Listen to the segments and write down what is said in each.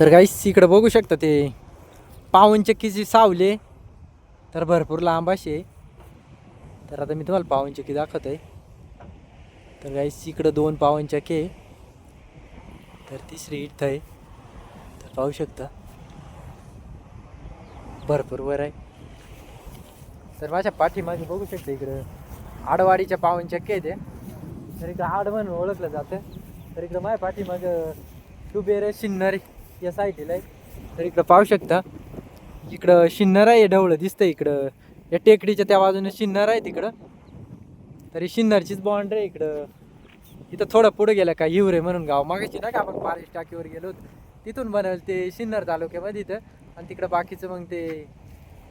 तर काहीच इकडं बघू शकता ते पावनचक्कीची सावले तर भरपूर लांब असे आहे. तर आता मी तुम्हाला पावनचक्की दाखवत आहे तर काहीच इकडं दोन पावनचक्की आहे. तर तिसरी इथं आहे. तर पाहू शकता. भरपूर वर आहे. तर माझ्या पाठीमागे बघू शकते इकडं आडवाडीच्या पावनचक्की आहे ते. तर इकडं आड म्हणून ओळखलं जातं. तर इकडं माझ्या पाठीमागं डुबेर शिन्नरी या साईडला आहे तर इकडं पाहू शकता इकडं शिन्नर आहे ढवळं दिसतं इकडं. या टेकडीच्या त्या बाजूने शिन्नर आहे तिकडं. तरी शिन्नरचीच बॉन्ड आहे इकडं. इथं थोडं पुढे गेलं का हिवरे म्हणून गाव. मागायची ना का आपण पारिश टाकीवर गेलो होतो? तिथून बनवलं ते शिन्नर तालुक्यामध्ये इथं. आणि तिकडं बाकीचं मग ते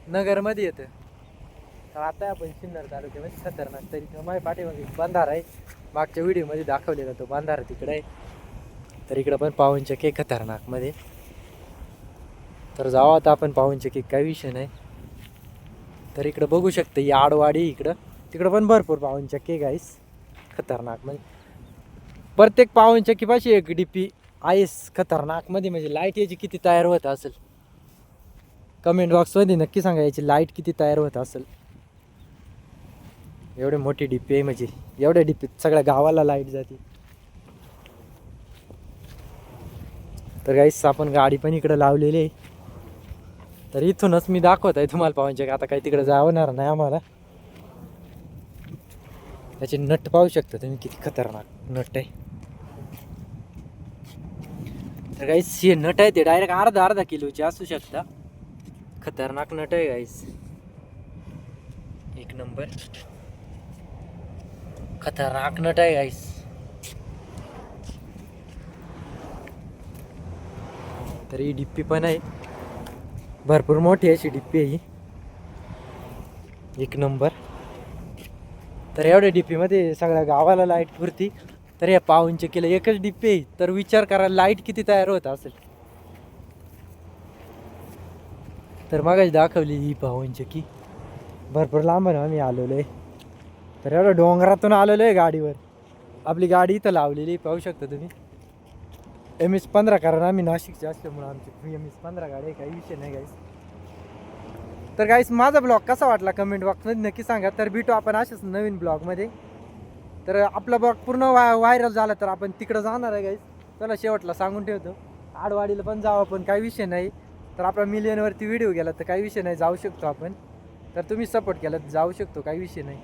नगरमध्ये येतं. तर आता आपण शिन्नर तालुक्यामध्ये खतरनाक तरी माझ्या पाठीमागे एक आहे. मागच्या व्हिडिओमध्ये दाखवलेला तो बांधार तिकडे आहे. तर इकडं पण पावनच्या केक खतरनाकमध्ये. तर जाऊ आता आपण पावनच्या केक काही विषय नाही. तर इकडं बघू शकतं ही आडवाडी इकडं. तिकडं पण भरपूर पावनच्या केक आहेस खतरनाक म्हणजे प्रत्येक पावनच्या किपाशी एक डीपी आहेस खतरनाकमध्ये म्हणजे लाइट याची किती तयार होत असेल? कमेंट बॉक्समध्ये नक्की सांगा याची लाइट किती तयार होत असेल? एवढी मोठी डीपी आहे म्हणजे एवढ्या डीपीत सगळ्या गावाला लाइट जाते. तर काहीच आपण गाडी पण इकडं लावलेली आहे. तर इथूनच मी दाखवत आहे तुम्हाला पाहुणचे आता काही तिकडे जावणार नाही आम्हाला. त्याचे नट पाहू शकता तुम्ही किती खतरनाक नट आहे. तर काहीच हे नट आहे ते डायरेक्ट अर्धा अर्धा किलोचे असू शकता. खतरनाक नट आहे गाईस एक नंबर खतरनाक नट आहे गाईस तर ही डिप्पी पण आहे. भरपूर मोठी अशी डिप्पी आहे ही. एक नंबर. तर एवढ्या डिप्पीमध्ये सगळ्या गावाला लाइट पुरती. तर या पाऊनचे केलं एकच डिप्पी आहे. तर विचार करा लाइट किती तयार होत असेल. तर मगाच दाखवली ही पाऊनचे की. भरपूर लांब ना आम्ही आलेलो आहे. तर एवढं डोंगरातून आलेलो आहे गाडीवर. आपली गाडी इथं लावलेली पाहू शकता तुम्ही. एम एस पंधरा कारण आम्ही नाशिकचे असल्यामुळं आमची एम एस पंधरा गाडी आहे काही विषय नाही गाईस तर गाईस माझा ब्लॉग कसा वाटला कमेंट बॉक्समध्ये नक्की सांगा. तर भेटू आपण असेच नवीन ब्लॉगमध्ये तर आपला ब्लॉग पूर्ण वा व्हायरल झाला तर आपण तिकडं जाणार आहे गाईस चला शेवटला सांगून ठेवतो. आडवाडीला पण जाऊ आपण काही विषय नाही. तर आपला मिलियनवरती व्हिडिओ गेला तर काही विषय नाही जाऊ शकतो आपण. तर तुम्ही सपोर्ट केला तर जाऊ शकतो काही विषय नाही.